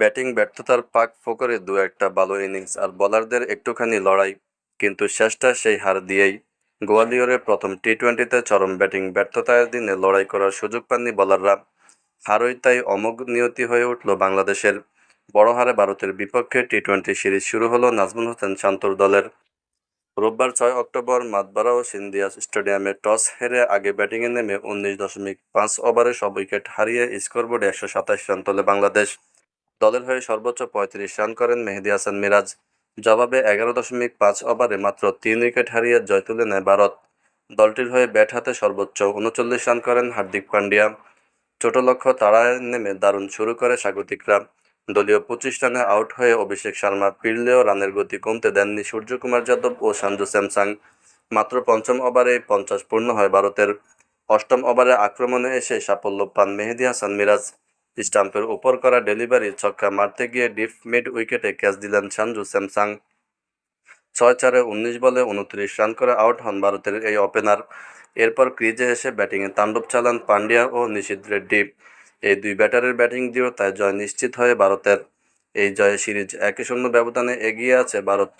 Batting ব্যর্থতার পাক ফোকরে দু একটা ভালো ইনিংস আর বোলারদের একটুখানি লড়াই, কিন্তু শেষটা সেই হার দিয়েই। গোয়ালিয়রে প্রথম টি টোয়েন্টিতে চরম ব্যাটিং ব্যর্থতার দিনে লড়াই করার সুযোগ পাননি বোলাররা। হারই তাই অমোঘ নিয়তি হয়ে উঠল বাংলাদেশের। বড় হারে ভারতের বিপক্ষে টি টোয়েন্টি সিরিজ শুরু হলো নাজমুল হোসেন শান্তর দলের। রোববার ছয় অক্টোবর মাতবারা ও সিন্ধিয়া স্টেডিয়ামে টস হেরে আগে ব্যাটিংয়ে নেমে উনিশ দশমিক পাঁচ ওভারে সব উইকেট হারিয়ে স্কোরবোর্ডে একশো সাতাশ রান তোলে বাংলাদেশ। দলের হয়ে সর্বোচ্চ পঁয়ত্রিশ রান করেন মেহেদি হাসান মিরাজ। জবাবে এগারো দশমিক পাঁচ ওভারে মাত্র তিন উইকেট হারিয়ে জয় তুলে নেয় ভারত। দলটির হয়ে ব্যাট হাতে সর্বোচ্চ উনচল্লিশ রান করেন হার্দিক পান্ডিয়া। ছোট লক্ষ্য তাড়ায় নেমে দারুণ শুরু করে স্বাগতিকরা দলীয় পঁচিশ রানে আউট হয়ে অভিষেক শর্মা ফিরলেও রানের গতি কমতে দেননি সূর্যকুমার যাদব ও সঞ্জু স্যামসাং। মাত্র পঞ্চম ওভারে পঞ্চাশ পূর্ণ হয় ভারতের। অষ্টম ওভারে আক্রমণে এসে সাফল্য পান মেহেদি হাসান মিরাজ। স্টাম্পের উপর করা ডেলিভারি ছক্কা মারতে গিয়ে ডিপ মিড উইকেটে ক্যাচ দিলেন সঞ্জু স্যামসাং। ছয় চারে উনিশ বলে উনত্রিশ রান করে আউট হন ভারতের এই ওপেনার। এরপর ক্রিজে এসে ব্যাটিংয়ে তাণ্ডব চালান পান্ডিয়া ও নিশিত রেড্ডি। এই দুই ব্যাটারের ব্যাটিং দিয়েও তাই জয় নিশ্চিত হয়ে ভারতের। এই জয়ে সিরিজ একই শূন্য ব্যবধানে এগিয়ে আছে ভারত।